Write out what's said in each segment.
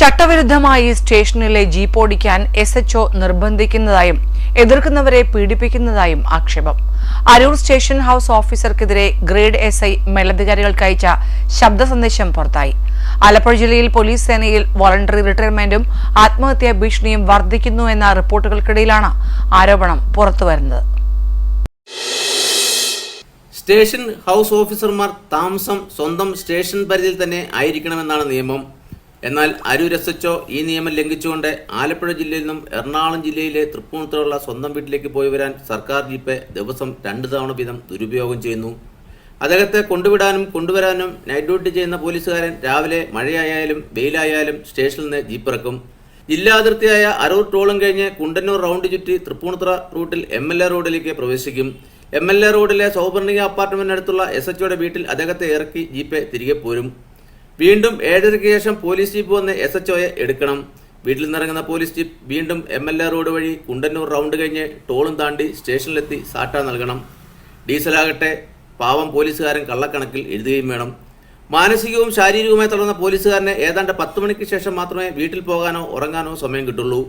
ചട്ടവിരുദ്ധമായി സ്റ്റേഷനിലെ ജീപ്പ് ഓടിക്കാൻ S H O നിർബന്ധിക്കുന്നതായും എതിർക്കുന്നവരെ പീഡിപ്പിക്കുന്നതായും ആക്ഷേപം. അരൂർ സ്റ്റേഷൻ ഹൌസ് ഓഫീസർക്കെതിരെ ഗ്രേഡ് എസ് ഐ മേലധികാരികൾക്ക് അയച്ച ശബ്ദ സന്ദേശം പുറത്തായി. ആലപ്പുഴ ജില്ലയിൽ പോലീസ് സേനയിൽ വോളണ്ടറി റിട്ടയർമെന്റും ആത്മഹത്യാ ഭീഷണിയും വർദ്ധിക്കുന്നു എന്ന റിപ്പോർട്ടുകൾക്കിടയിലാണ് ആരോപണം പുറത്തുവരുന്നത് സ്റ്റേഷൻ ഹൗസ് ഓഫീസർമാർ താമസം സ്വന്തം സ്റ്റേഷൻ പരിധിയിൽ തന്നെ ആയിരിക്കണമെന്നാണ് നിയമം. എന്നാൽ എച്ച്ഒ ഈ നിയമം ലംഘിച്ചുകൊണ്ട് ആലപ്പുഴ ജില്ലയിൽ നിന്നും എറണാകുളം ജില്ലയിലെ തൃപ്പൂണിത്തുറയുള്ള സ്വന്തം വീട്ടിലേക്ക് പോയി വരാൻ സർക്കാർ ജീപ്പ് ദിവസം രണ്ട് തവണ വീതം ദുരുപയോഗം ചെയ്യുന്നു. അദ്ദേഹത്തെ കൊണ്ടുവിടാനും കൊണ്ടുവരാനും നൈറ്റ് ഡ്യൂട്ടി ചെയ്യുന്ന പോലീസുകാരൻ രാവിലെ മഴയായാലും വെയിലായാലും സ്റ്റേഷനിൽ നിന്ന് ജീപ്പ് ഇറക്കും. ജില്ലാ അതിർത്തിയായ അരൂർ ടോളും കഴിഞ്ഞ് കുണ്ടന്നൂർ റൗണ്ട് ചുറ്റി തൃപ്പൂണിത്തുറ റൂട്ടിൽ എം എൽ എ റോഡിലേക്ക് പ്രവേശിക്കും. എം എൽ എ റോഡിലെ സൗപർണിക അപ്പാർട്ട്മെന്റിനടുത്തുള്ള എസ് എച്ച്ഒയുടെ വീട്ടിൽ അദ്ദേഹത്തെ ഇറക്കി ജീപ്പ് തിരികെ പോരും. വീണ്ടും ഏഴരയ്ക്ക് ശേഷം പോലീസ് ജീപ്പ് വന്ന് എസ് എച്ച്ഒയെ എടുക്കണം. വീട്ടിൽ നിന്നിറങ്ങുന്ന പോലീസ് ജീപ്പ് വീണ്ടും എം എൽ എ റോഡ് വഴി കുണ്ടന്നൂർ റൗണ്ട് കഴിഞ്ഞ് ടോളും താണ്ടി സ്റ്റേഷനിലെത്തി സാട്ട നൽകണം. ഡീസലാകട്ടെ പാവം പോലീസുകാരൻ കള്ളക്കണക്കിൽ എഴുതുകയും വേണം. മാനസികവും ശാരീരികവുമായി തളർന്ന പോലീസുകാരനെ ഏതാണ്ട് പത്ത് മണിക്ക് ശേഷം മാത്രമേ വീട്ടിൽ പോകാനോ ഉറങ്ങാനോ സമയം കിട്ടുള്ളൂ.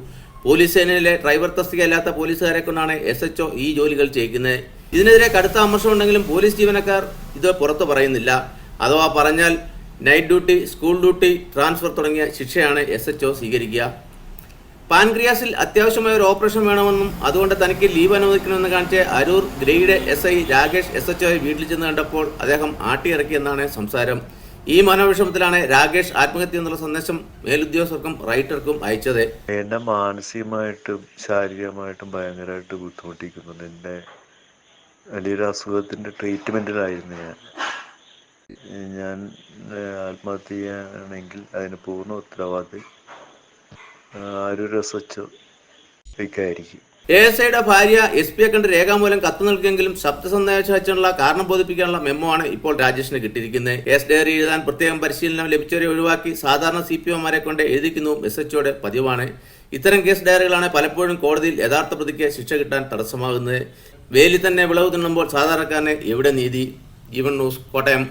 പോലീസ് സേനയിലെ ഡ്രൈവർ തസ്തികയല്ലാത്ത പോലീസുകാരെ കൊണ്ടാണ് എസ് എച്ച്ഒ ഈ ജോലികൾ ചെയ്യിക്കുന്നത്. ഇതിനെതിരെ കടുത്ത അമർഷമുണ്ടെങ്കിലും പോലീസ് ജീവനക്കാർ ഇത് പുറത്തു പറയുന്നില്ല. അഥവാ പറഞ്ഞാൽ night duty school duty transfer തുടങ്ങിയ ശിക്ഷയാണ് എസ് എച്ച് ഒ സ്വീകരിക്കുക. പാൻക്രിയാസിൽ അത്യാവശ്യമായ ഒരു ഓപ്പറേഷൻ വേണമെന്നും അതുകൊണ്ട് തനിക്ക് ലീവ് അനുവദിക്കണമെന്ന് കാണിച്ച് Aroor grade S I Rakesh S H ഒയെ വീട്ടിൽ ചെന്ന് കണ്ടപ്പോൾ അദ്ദേഹം ആട്ടിയിറക്കിയെന്നാണ് സംസാരം. ഈ മനോവിഷമത്തിലാണ് രാകേഷ് ആത്മഹത്യ എന്നുള്ള സന്ദേശം മേലുദ്യോഗസ്ഥർക്കും റൈറ്റർക്കും അയച്ചത്. എന്നെ മാനസികമായിട്ടും ശാരീരികമായിട്ടും ഭയങ്കരമായിട്ട് ബുദ്ധിമുട്ടിക്കുന്നുണ്ട് എന്റെ വലിയൊരു അസുഖത്തിന്റെ ട്രീറ്റ്മെന്റിലായിരുന്നു ഞാൻ. ഞാൻ ആത്മഹത്യ ചെയ്യുകയാണെങ്കിൽ അതിന് പൂർണ ഉത്തരവാദി രസിച്ചു ആയിരിക്കും എ എസ് ഐയുടെ ഭാര്യ എസ് പിയെ കണ്ട് രേഖാമൂലം കത്ത് നൽകിയെങ്കിലും ശബ്ദ സന്ദേശം അയച്ചുള്ള കാരണം ബോധിപ്പിക്കാനുള്ള മെമ്മോ ആണ് ഇപ്പോൾ രാജേഷിന് കിട്ടിയിരിക്കുന്നത്. എസ് ഡയറി എഴുതാൻ പ്രത്യേകം പരിശീലനം ലഭിച്ചവരെ ഒഴിവാക്കി സാധാരണ സി പി ഒമാരെ കൊണ്ട് എഴുതിക്കുന്നു എസ് എച്ച്ഒയുടെ പതിവാണ്. ഇത്തരം കേസ് ഡയറികളാണ് പലപ്പോഴും കോടതിയിൽ യഥാർത്ഥ പ്രതിക്ക് ശിക്ഷ കിട്ടാൻ തടസ്സമാകുന്നത്. വേലി തന്നെ വിളവ് തിന്നുമ്പോൾ സാധാരണക്കാരന് എവിടെ നീതി? Even news Kottayam.